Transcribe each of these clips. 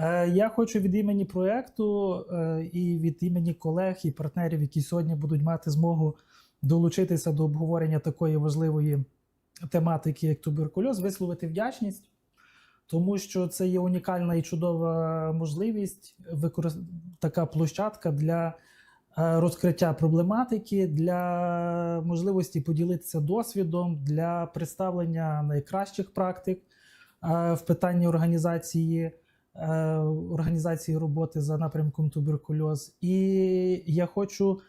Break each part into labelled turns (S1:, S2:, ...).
S1: Е, Я хочу від імені проєкту е, і від імені колег і партнерів, які сьогодні будуть мати змогу долучитися до обговорення такої важливої тематики, як туберкульоз, висловити вдячність, тому що це є унікальна і чудова можливість, така площадка для е, розкриття проблематики, для можливості поділитися досвідом, для представлення найкращих практик в питанні організації. Е, Організації роботи за напрямком туберкульоз, і я хочу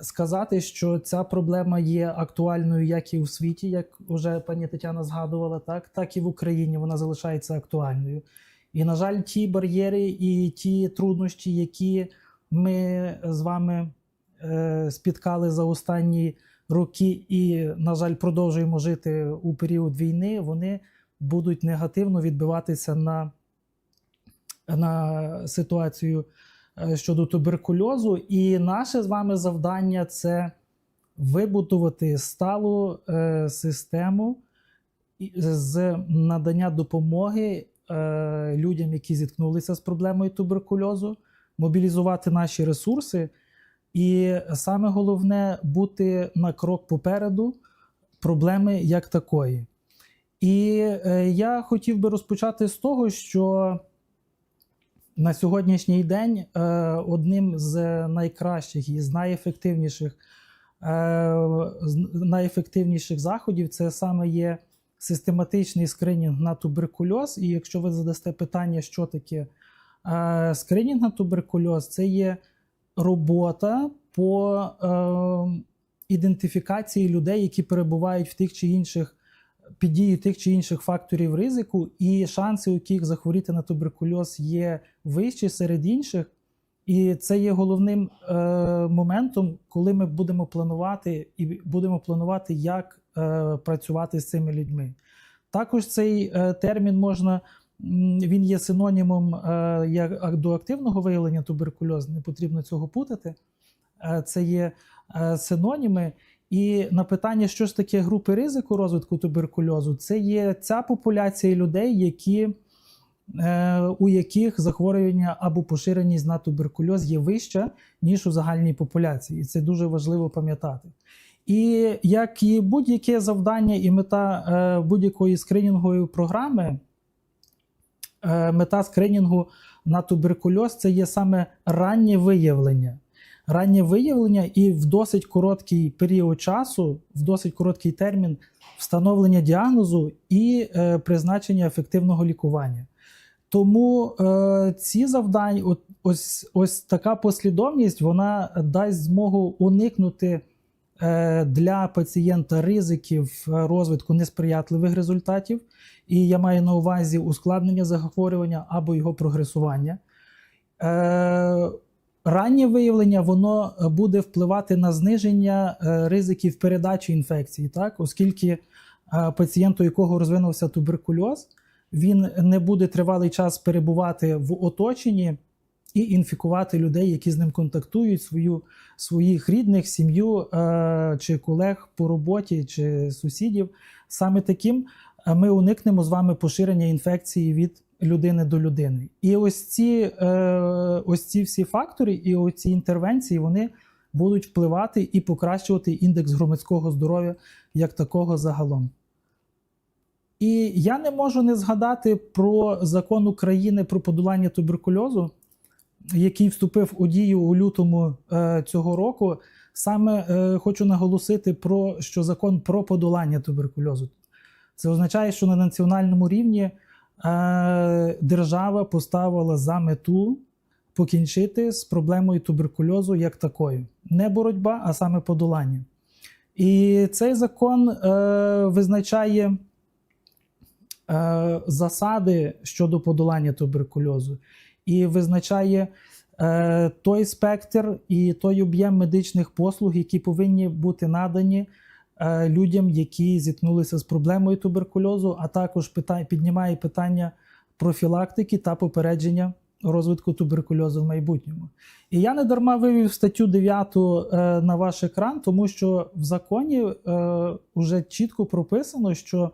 S1: сказати, що ця проблема є актуальною як і у світі, як вже пані Тетяна згадувала, так, так і в Україні вона залишається актуальною. І, на жаль, ті бар'єри і ті труднощі, які ми з вами е, спіткали за останні роки, і, на жаль, продовжуємо жити у період війни, вони будуть негативно відбиватися на, на ситуацію е, щодо туберкульозу. І наше з вами завдання це вибудувати сталу е, систему з надання допомоги е, людям, які зіткнулися з проблемою туберкульозу, мобілізувати наші ресурси, і саме головне бути на крок попереду проблеми як такої. І я хотів би розпочати з того, що на сьогоднішній день е, одним з найкращих і з найефективніших, е, з найефективніших заходів це саме є систематичний скринінг на туберкульоз. І якщо ви задасте питання, що таке е, скринінг на туберкульоз, це є робота по ідентифікації людей, які перебувають в тих чи інших під дією тих чи інших факторів ризику, і шанси, у яких захворіти на туберкульоз є вищі серед інших. І це є головним е, моментом, коли ми будемо планувати і будемо планувати, як е, працювати з цими людьми. Також цей е, термін можна, він є синонімом е, як до активного виявлення туберкульозу, не потрібно цього путати. Е, це є е, синоніми. І на питання, що ж таке групи ризику розвитку туберкульозу, це є ця популяція людей, які, е, у яких захворювання або поширеність на туберкульоз є вища, ніж у загальній популяції. І це дуже важливо пам'ятати. І як і будь-яке завдання і мета е, будь-якої скринінгової програми, е, мета скринінгу на туберкульоз це є саме раннє виявлення раннє виявлення і в досить короткий період часу, в досить короткий термін встановлення діагнозу і е, призначення ефективного лікування. Тому е, ці завдання, от, ось, ось така послідовність, вона дасть змогу уникнути е, для пацієнта ризиків е, розвитку несприятливих результатів. І я маю на увазі ускладнення захворювання або його прогресування. Е, Раннє виявлення воно е, буде впливати на зниження е, ризиків передачі інфекції, так? оскільки е, пацієнт, у якого розвинувся туберкульоз, він не буде тривалий час перебувати в оточенні і інфікувати людей, які з ним контактують, свою, своїх рідних, сім'ю чи колег по роботі, чи сусідів. Саме таким ми уникнемо з вами поширення інфекції від людини до людини. І ось ці, е, ось ці всі фактори і ось ці інтервенції вони будуть впливати і покращувати індекс громадського здоров'я як такого загалом. І я не можу не згадати про закон України про подолання туберкульозу, який вступив у дію у лютому е, цього року. Саме е, хочу наголосити про що закон про подолання туберкульозу. Це означає, що на національному рівні держава поставила за мету покінчити з проблемою туберкульозу як такою. Не боротьба, а саме подолання. І цей закон е, визначає е, засади щодо подолання туберкульозу і визначає е, той спектр і той об'єм медичних послуг, які повинні бути надані е, людям, які зіткнулися з проблемою туберкульозу, а також піднімає питання профілактики та попередження розвитку туберкульозу в майбутньому. І я не дарма вивів статтю 9 е, на ваш екран, тому що в законі е, вже чітко прописано, що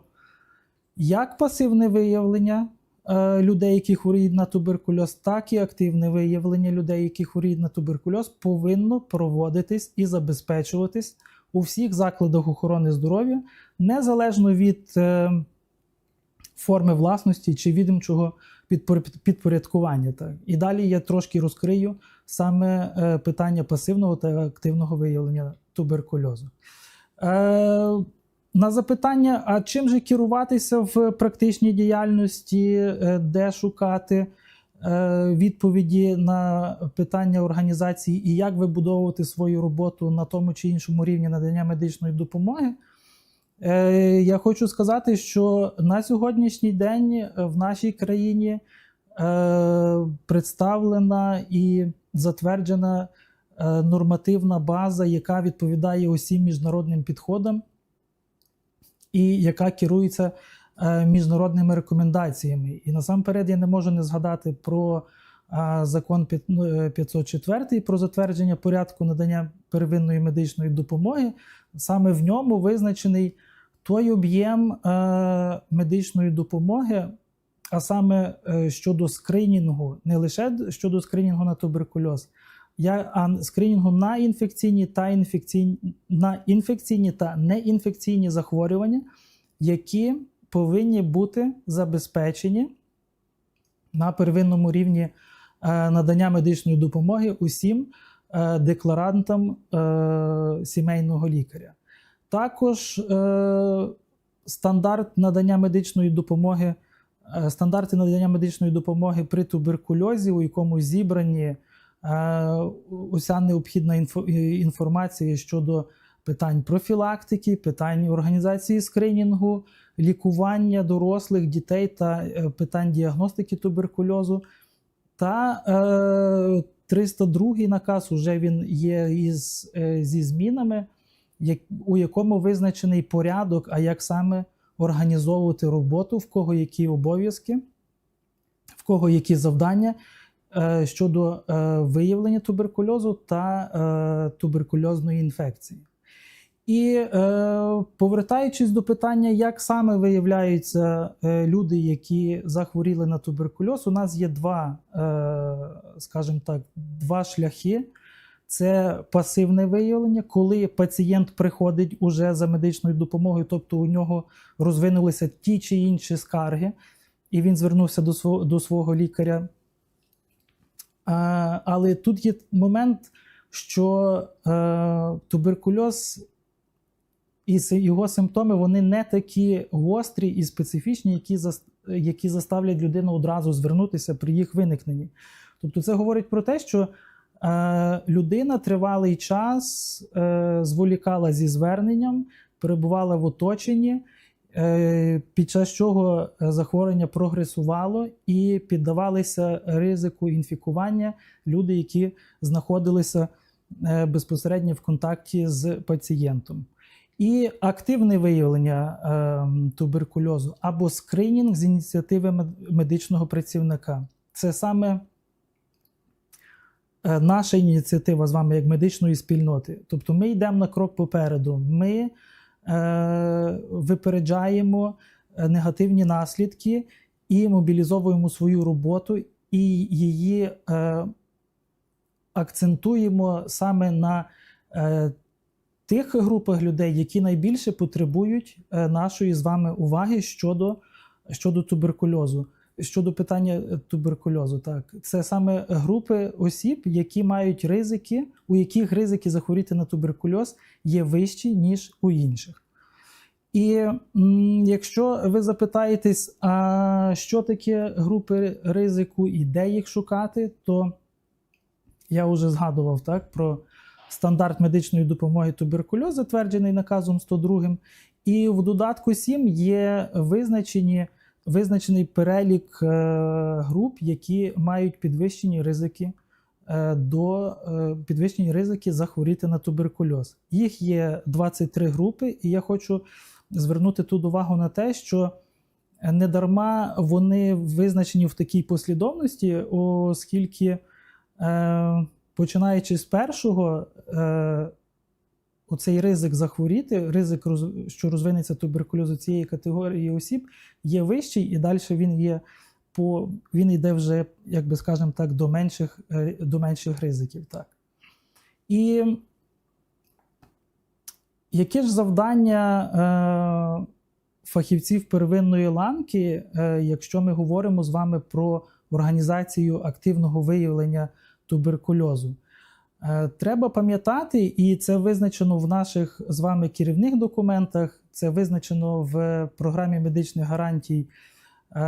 S1: як пасивне виявлення е, людей, які хворіють на туберкульоз, так і активне виявлення людей, які хворіють на туберкульоз, повинно проводитись і забезпечуватись у всіх закладах охорони здоров'я, незалежно від е, форми власності чи відомчого підпор- підпорядкування. Так. І далі я трошки розкрию саме е, питання пасивного та активного виявлення туберкульозу. Е, на запитання, а чим же керуватися в практичній діяльності, де шукати відповіді на питання організації і як вибудовувати свою роботу на тому чи іншому рівні надання медичної допомоги, Е, я хочу сказати, що на сьогоднішній день в нашій країні е, представлена і затверджена е, нормативна база, яка відповідає усім міжнародним підходам і яка керується е, міжнародними рекомендаціями. І насамперед я не можу не згадати про е, закон п'ят- ну, е, 504 про затвердження порядку надання первинної медичної допомоги. Саме в ньому визначений той об'єм е, медичної допомоги, а саме е, щодо скринінгу, не лише щодо скринінгу на туберкульоз, а скринінгу на інфекційні та інфекційні, на інфекційні та неінфекційні захворювання, які повинні бути забезпечені на первинному рівні е, надання медичної допомоги усім е, декларантам е, сімейного лікаря. Також стандарт надання медичної допомоги, стандарти надання медичної допомоги при туберкульозі, у якому зібрані уся необхідна інфо- інформація щодо питань профілактики, питань організації скринінгу, лікування дорослих дітей та е, питань діагностики туберкульозу. Та е, 302 наказ уже він є із, е, зі змінами, як, у якому визначений порядок, а як саме організовувати роботу, в кого які обов'язки, в кого які завдання е, щодо е, виявлення туберкульозу та е, туберкульозної інфекції. І е, повертаючись до питання, як саме виявляються е, люди, які захворіли на туберкульоз, у нас є два, е, скажімо так, два шляхи. Це пасивне виявлення, коли пацієнт приходить уже за медичною допомогою, тобто у нього розвинулися ті чи інші скарги, і він звернувся до свого, до свого лікаря. А, але тут є момент, що е, туберкульоз і його симптоми вони не такі гострі і специфічні, які, які заставлять людину одразу звернутися при їх виникненні. Тобто, це говорить про те, що е, людина тривалий час е, зволікала зі зверненням, перебувала в оточенні, е, під час чого е, захворювання прогресувало і піддавалися ризику інфікування люди, які знаходилися е, безпосередньо в контакті з пацієнтом. І активне виявлення е, туберкульозу або скринінг з ініціативи медичного працівника. Це саме е, наша ініціатива з вами як медичної спільноти. Тобто ми йдемо на крок попереду. Ми е, випереджаємо е, негативні наслідки і мобілізовуємо свою роботу і її е, акцентуємо саме на е, тих групах людей, які найбільше потребують е, нашої з вами уваги щодо, щодо туберкульозу. Щодо питання е, туберкульозу, так це саме групи осіб, які мають ризики, у яких ризики захворіти на туберкульоз є вищі, ніж у інших. І якщо ви запитаєтесь, а що таке групи ризику і де їх шукати, то я вже згадував так, про стандарт медичної допомоги туберкульоз, затверджений наказом 102. І в додатку 7 є визначені, визначений перелік е, груп, які мають підвищені ризики е, до е, підвищені ризики захворіти на туберкульоз. Їх є 23 групи, і я хочу звернути тут увагу на те, що недарма вони визначені в такій послідовності, оскільки, починаючи з першого, е, оцей ризик захворіти, ризик, що розвинеться туберкульоз у цієї категорії осіб, є вищий, і далі він є по, він йде вже, як би скажемо так, до менших, е, до менших ризиків. Так. І яке ж завдання е, фахівців первинної ланки, е, якщо ми говоримо з вами про організацію активного виявлення туберкульозу? Е, Треба пам'ятати, і це визначено в наших з вами керівних документах, це визначено в програмі медичних гарантій е,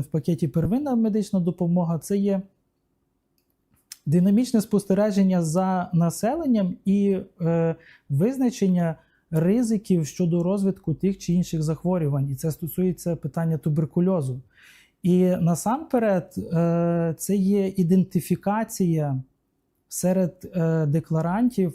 S1: в пакеті первинна медична допомога. Це є динамічне спостереження за населенням і е, визначення ризиків щодо розвитку тих чи інших захворювань. І це стосується питання туберкульозу. І насамперед, е, це є ідентифікація серед е, декларантів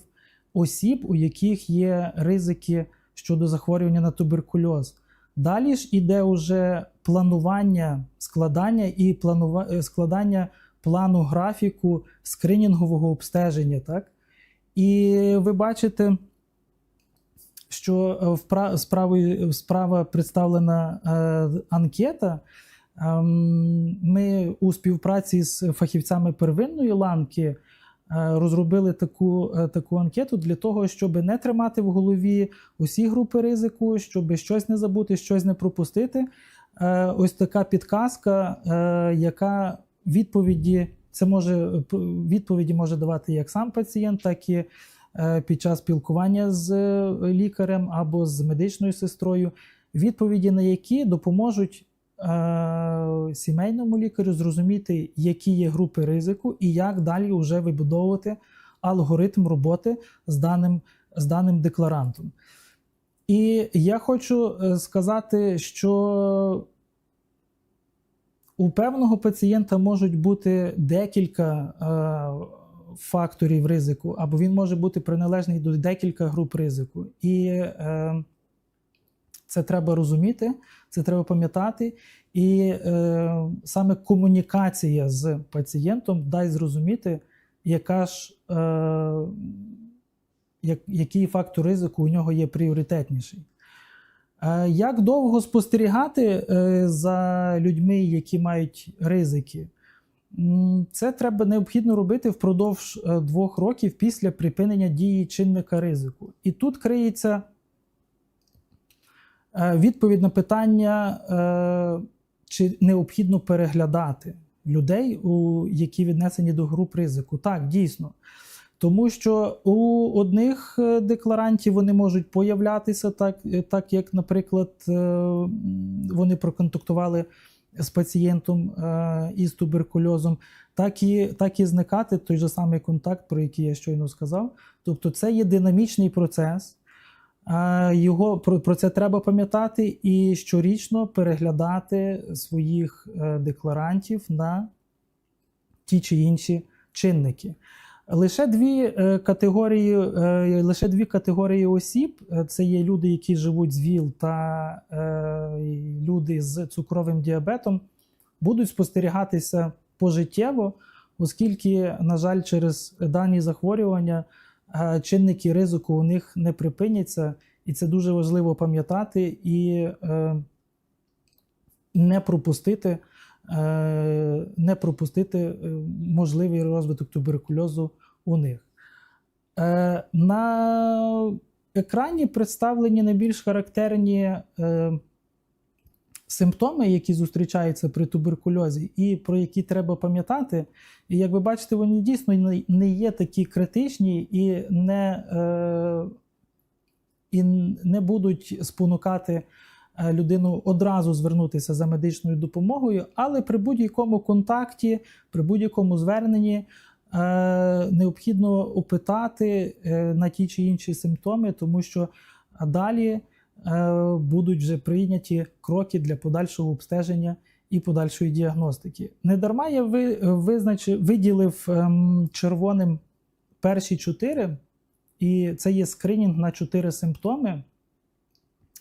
S1: осіб, у яких є ризики щодо захворювання на туберкульоз. Далі ж іде уже планування, складання і планува... е, складання плану графіку скринінгового обстеження. Так? І ви бачите, що впра- справою- справа представлена анкета. Ем, Ми у співпраці з фахівцями первинної ланки е, розробили таку, е, таку анкету для того, щоб не тримати в голові усі групи ризику, щоб щось не забути, щось не пропустити. Е, Ось така підказка, яка відповіді, це може відповіді може давати як сам пацієнт, так і під час спілкування з лікарем або з медичною сестрою, відповіді на які допоможуть сімейному лікарю зрозуміти, які є групи ризику, і як далі вже вибудовувати алгоритм роботи з даним, з даним декларантом. І я хочу е, сказати, що у певного пацієнта можуть бути декілька е, факторів ризику, або він може бути приналежний до декілька груп ризику. І е, це треба розуміти, це треба пам'ятати. І е, саме комунікація з пацієнтом дасть зрозуміти, яка ж, е, як, який фактор ризику у нього є пріоритетніший. Е, Як довго спостерігати е, за людьми, які мають ризики? Це треба необхідно робити впродовж е, двох років після припинення дії чинника ризику. І тут криється відповідь на питання, е, чи необхідно переглядати людей, які віднесені до груп ризику. Так, дійсно. Тому що у одних е, декларантів вони можуть появлятися, так, е, так як, наприклад, е, вони проконтактували з пацієнтом е, із туберкульозом, так і, так і зникати той же самий контакт, про який я щойно сказав. Тобто це є динамічний процес. Його про, про це треба пам'ятати і щорічно переглядати своїх е, декларантів на ті чи інші чинники. Лише дві е, категорії, е, лише дві категорії осіб: це є люди, які живуть з ВІЛ, та люди з цукровим діабетом, будуть спостерігатися пожиттєво, оскільки, на жаль, через дані захворювання чинники ризику у них не припиняться, і це дуже важливо пам'ятати і е, не пропустити. е, Не пропустити е, можливий розвиток туберкульозу у них. На екрані представлені найбільш характерні симптоми, які зустрічаються при туберкульозі, і про які треба пам'ятати. І як ви бачите, вони дійсно не- є такі критичні і не, е, і не будуть спонукати е, людину одразу звернутися за медичною допомогою, але при будь-якому контакті, при будь-якому зверненні е, необхідно опитати е, на ті чи інші симптоми, тому що далі будуть вже прийняті кроки для подальшого обстеження і подальшої діагностики. Недарма я визначив, виділив ем, червоним перші чотири, і це є скринінг на чотири симптоми.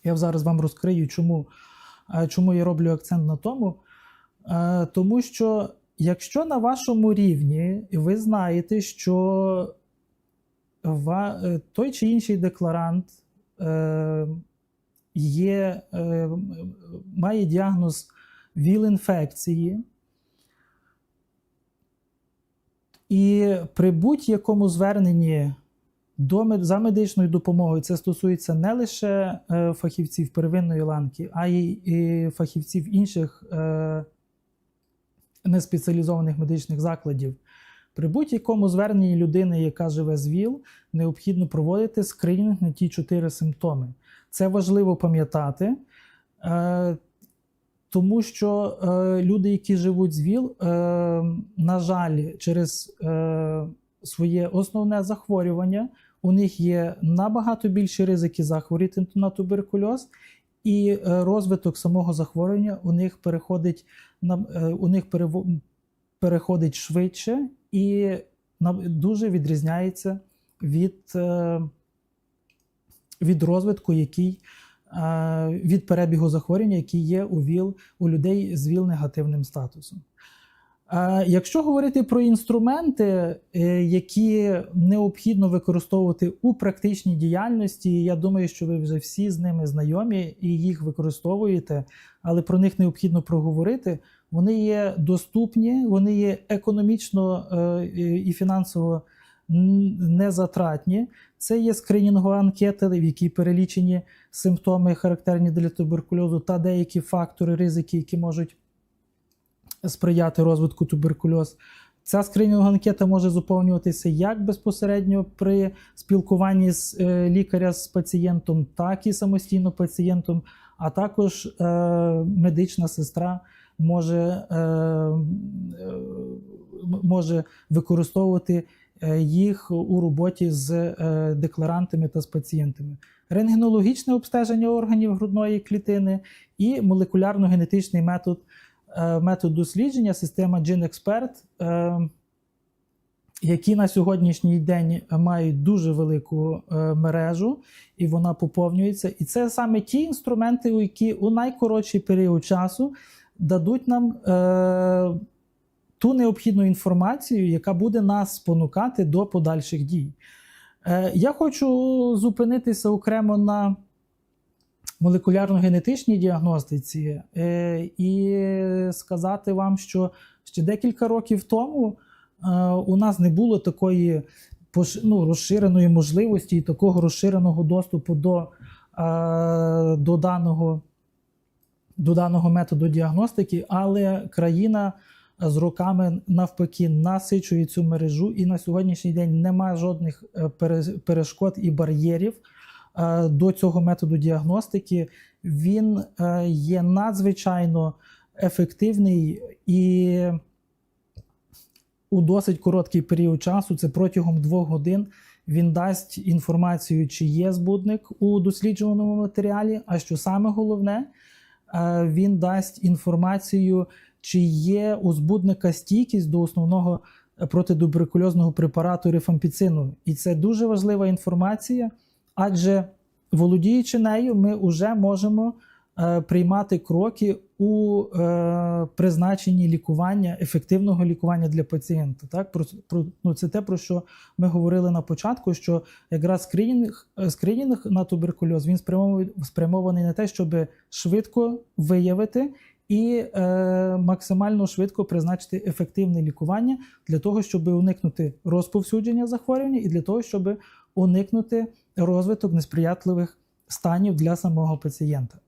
S1: Я зараз вам розкрию, чому, е, чому я роблю акцент на тому. Е, Тому що якщо на вашому рівні ви знаєте, що е, той чи інший декларант е, є, е, має діагноз ВІЛ-інфекції. І при будь-якому зверненні до, за медичною допомогою це стосується не лише е, фахівців первинної ланки, а й фахівців інших е, неспеціалізованих медичних закладів. При будь-якому зверненні людини, яка живе з ВІЛ, необхідно проводити скринінг на ті чотири симптоми. Це важливо пам'ятати, е, тому що е, люди, які живуть з ВІЛ, е, на жаль, через своє основне захворювання, у них є набагато більші ризики захворіти на туберкульоз, і розвиток самого захворювання у них переходить у них переходить швидше і дуже відрізняється від, е, від розвитку, який е, від перебігу захворювання, який є у ВІЛ у людей з ВІЛ негативним статусом. Е, Якщо говорити про інструменти, які необхідно використовувати у практичній діяльності, я думаю, що ви вже всі з ними знайомі і їх використовуєте, але про них необхідно проговорити. Вони є доступні, вони є економічно е, і фінансово незатратні. Це є скринінгова анкета, в якій перелічені симптоми, характерні для туберкульозу, та деякі фактори ризики, які можуть сприяти розвитку туберкульоз. Ця скринінгова анкета може заповнюватися як безпосередньо при спілкуванні з е, лікаря з пацієнтом, так і самостійно пацієнтом, а також е, медична сестра може, е, е, може використовувати е, їх у роботі з декларантами та з пацієнтами. Рентгенологічне обстеження органів грудної клітини і молекулярно-генетичний метод метод дослідження, система GenExpert, які на сьогоднішній день мають дуже велику мережу, і вона поповнюється. І це саме ті інструменти, які у найкоротший період часу дадуть нам е, ту необхідну інформацію, яка буде нас спонукати до подальших дій. Е, я хочу зупинитися окремо на молекулярно-генетичній діагностиці е, і сказати вам, що ще декілька років тому е, у нас не було такої ну, розширеної можливості і такого розширеного доступу до, е, до, даного, до даного методу діагностики, але країна з роками навпаки насичує цю мережу, і на сьогоднішній день немає жодних е, перешкод і бар'єрів е, до цього методу діагностики. Він е, є надзвичайно ефективний і у досить короткий період часу, це протягом двох годин, він дасть інформацію, чи є збудник у досліджуваному матеріалі. А що саме головне, е, він дасть інформацію, чи є у збудника стійкість до основного протитуберкульозного препарату рифампіцину. І це дуже важлива інформація, адже володіючи нею, ми вже можемо е, приймати кроки у е, призначенні лікування, ефективного лікування для пацієнта. Так? Про, про, ну, це те, про що ми говорили на початку, що якраз скринінг, скринінг на туберкульоз він спрямований, спрямований на те, щоб швидко виявити і е, максимально швидко призначити ефективне лікування для того, щоб уникнути розповсюдження захворювання і для того, щоб уникнути розвиток несприятливих станів для самого пацієнта.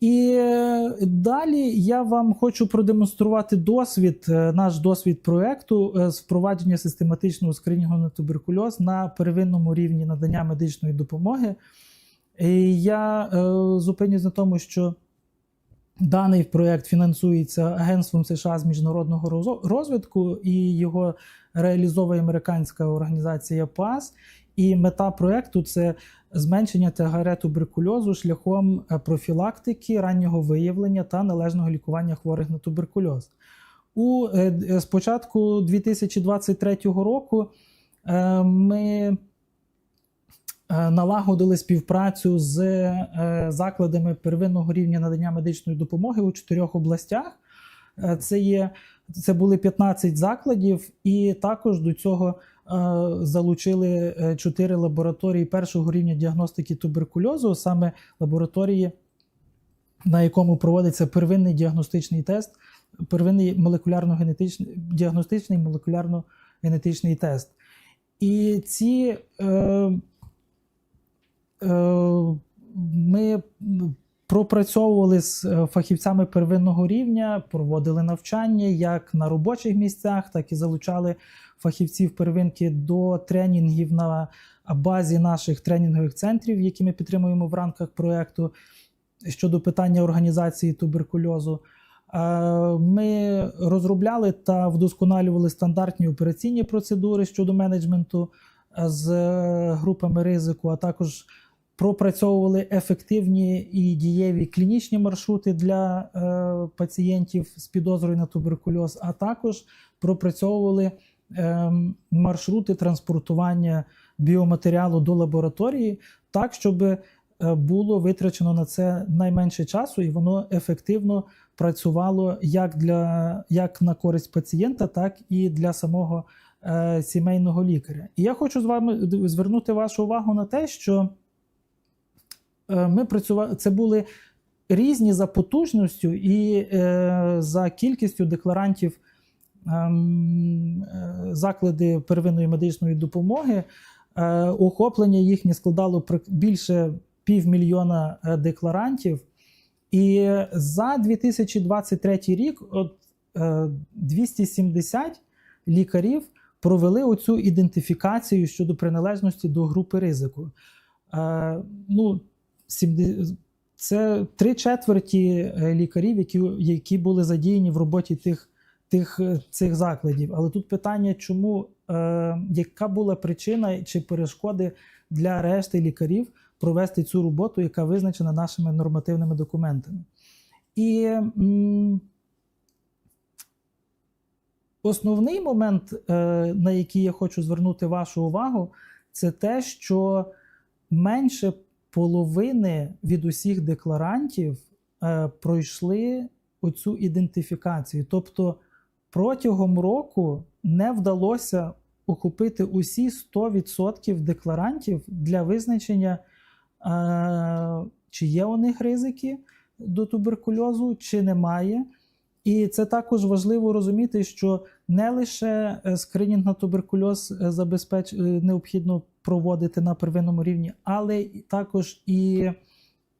S1: І е, далі я вам хочу продемонструвати досвід, е, наш досвід проекту е, з впровадження систематичного скринінгу на туберкульоз на первинному рівні надання медичної допомоги. І я зупинюсь на тому, що даний проект фінансується Агентством США з міжнародного розвитку і його реалізовує американська організація ПАС. І мета проекту це зменшення тягаре туберкульозу шляхом е, профілактики, раннього виявлення та належного лікування хворих на туберкульоз. У е, д- з початку 2023 року е, ми е, налагодили співпрацю з е, закладами первинного рівня надання медичної допомоги у чотирьох областях. Е, Це є це були 15 закладів, і також до цього е, залучили е, чотири лабораторії першого рівня діагностики туберкульозу, саме лабораторії на якому проводиться первинний діагностичний тест, первинний молекулярно-генетичний діагностичний молекулярно-генетичний тест. І ці е, е, ми пропрацьовували з е, фахівцями первинного рівня, проводили навчання як на робочих місцях, так і залучали фахівців первинки до тренінгів на базі наших тренінгових центрів, які ми підтримуємо в рамках проєкту щодо питання організації туберкульозу. Е, Ми розробляли та вдосконалювали стандартні операційні процедури щодо менеджменту е, з групами ризику, а також пропрацьовували ефективні і дієві клінічні маршрути для е, пацієнтів з підозрою на туберкульоз, а також пропрацьовували е, маршрути транспортування біоматеріалу до лабораторії так, щоб е, було витрачено на це найменше часу, і воно ефективно працювало як для як на користь пацієнта, так і для самого е, сімейного лікаря. І я хочу з вами звернути вашу увагу на те, що е, ми працювали, це були різні за потужністю і е, за кількістю декларантів ем, е, заклади первинної медичної допомоги. Е, охоплення їхнє складало більше півмільйона е, декларантів. І за 2023 рік от, е, 270 лікарів провели оцю ідентифікацію щодо приналежності до групи ризику. Е, ну, 70 це три четверті е, лікарів, які, які були задіяні в роботі тих, тих, е, цих закладів. Але тут питання, чому, е, яка була причина чи перешкоди для решти лікарів провести цю роботу, яка визначена нашими нормативними документами. І м, основний момент, е, на який я хочу звернути вашу увагу, це те, що менше половини від усіх декларантів е, пройшли оцю ідентифікацію. Тобто протягом року не вдалося охопити усі 100% декларантів для визначення, е, чи є у них ризики до туберкульозу, чи немає. І це також важливо розуміти, що не лише е, скринінг на туберкульоз е, забезпеч... е, необхідно проводити на первинному рівні, але також і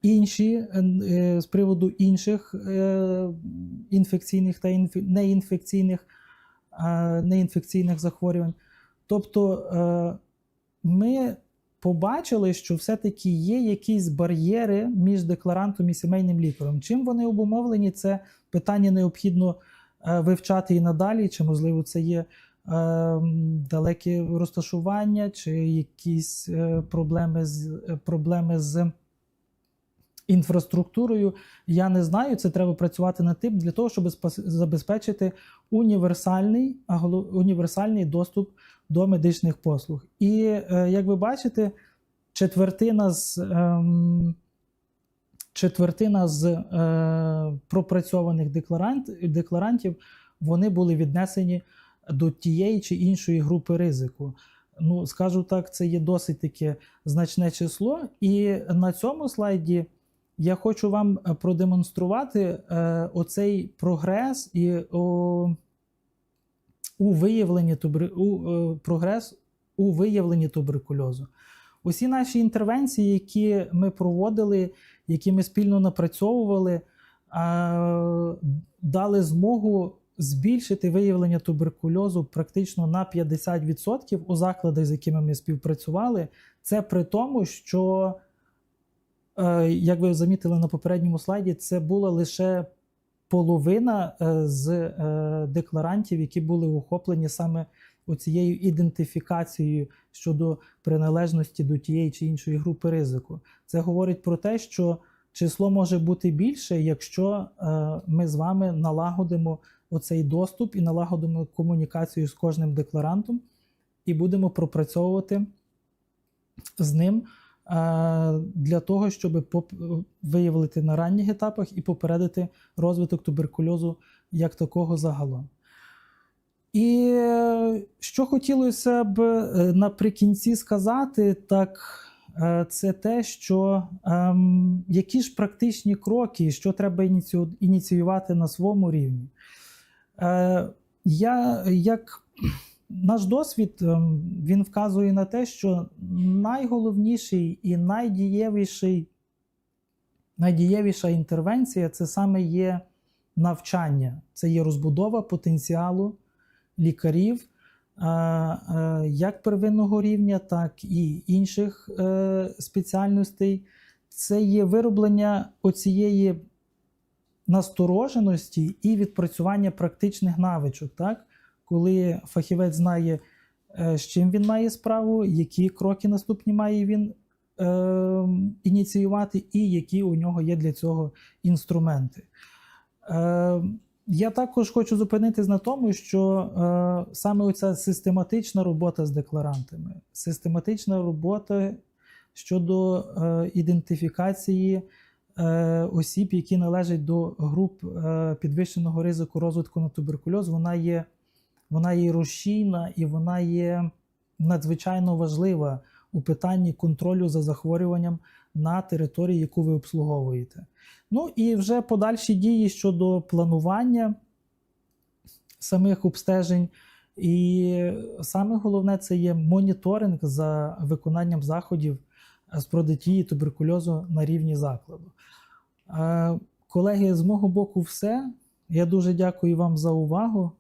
S1: інші е, е, з приводу інших е, інфекційних та неінфекційних, неінфекційних захворювань. Тобто ми побачили, що все-таки є якісь бар'єри між декларантом і сімейним лікарем. Чим вони обумовлені, це питання необхідно вивчати і надалі, чи, можливо, це є далеке розташування, чи якісь е, проблеми з, е, проблеми з інфраструктурою. Я не знаю, це треба працювати над тим для того, щоб забезпечити універсальний, універсальний доступ до медичних послуг. І е, як ви бачите, четвертина з, ем, четвертина з е, пропрацьованих декларант, декларантів вони були віднесені до тієї чи іншої групи ризику. Ну, скажу так, це є досить таке значне число. І на цьому слайді я хочу вам е, продемонструвати е, оцей прогрес і о, у виявленні тубер... у, е, прогрес у виявленні туберкульозу. Усі наші інтервенції, які ми проводили, які ми спільно напрацьовували, е, дали змогу збільшити виявлення туберкульозу практично на 50% у закладах, з якими ми співпрацювали. Це при тому, що, е, як ви замітили на попередньому слайді, це була лише половина е, з е, декларантів, які були охоплені саме оцією ідентифікацією щодо приналежності до тієї чи іншої групи ризику. Це говорить про те, що число може бути більше, якщо ми з вами налагодимо оцей доступ і налагодимо комунікацію з кожним декларантом, і будемо пропрацьовувати з ним е, для того, щоб виявити на ранніх етапах і попередити розвиток туберкульозу як такого загалом. І е, що хотілося б е, наприкінці сказати, так це те, що ем, які ж практичні кроки, що треба ініціювати на своєму рівні. Я, як наш досвід ем, він вказує на те, що найголовніший і найдієвіший, найдієвіша інтервенція це саме є навчання, це є розбудова потенціалу лікарів е, е, як первинного рівня, так і інших е, спеціальностей. Це є вироблення оцієї настороженості і відпрацювання практичних навичок, так? коли фахівець знає, е, з чим він має справу, які кроки наступні має він е, ініціювати, і які у нього є для цього інструменти. Е, я також хочу зупинитись на тому, що е, саме оця систематична робота з декларантами, систематична робота щодо е, ідентифікації осіб, які належать до груп е, підвищеного ризику розвитку на туберкульоз, вона є, вона є рушійна і вона є надзвичайно важлива у питанні контролю за захворюванням на території, яку ви обслуговуєте. Ну і вже подальші дії щодо планування самих обстежень. І саме головне це є моніторинг за виконанням заходів з протидії туберкульозу на рівні закладу. Е, Колеги, з мого боку, все. Я дуже дякую вам за увагу.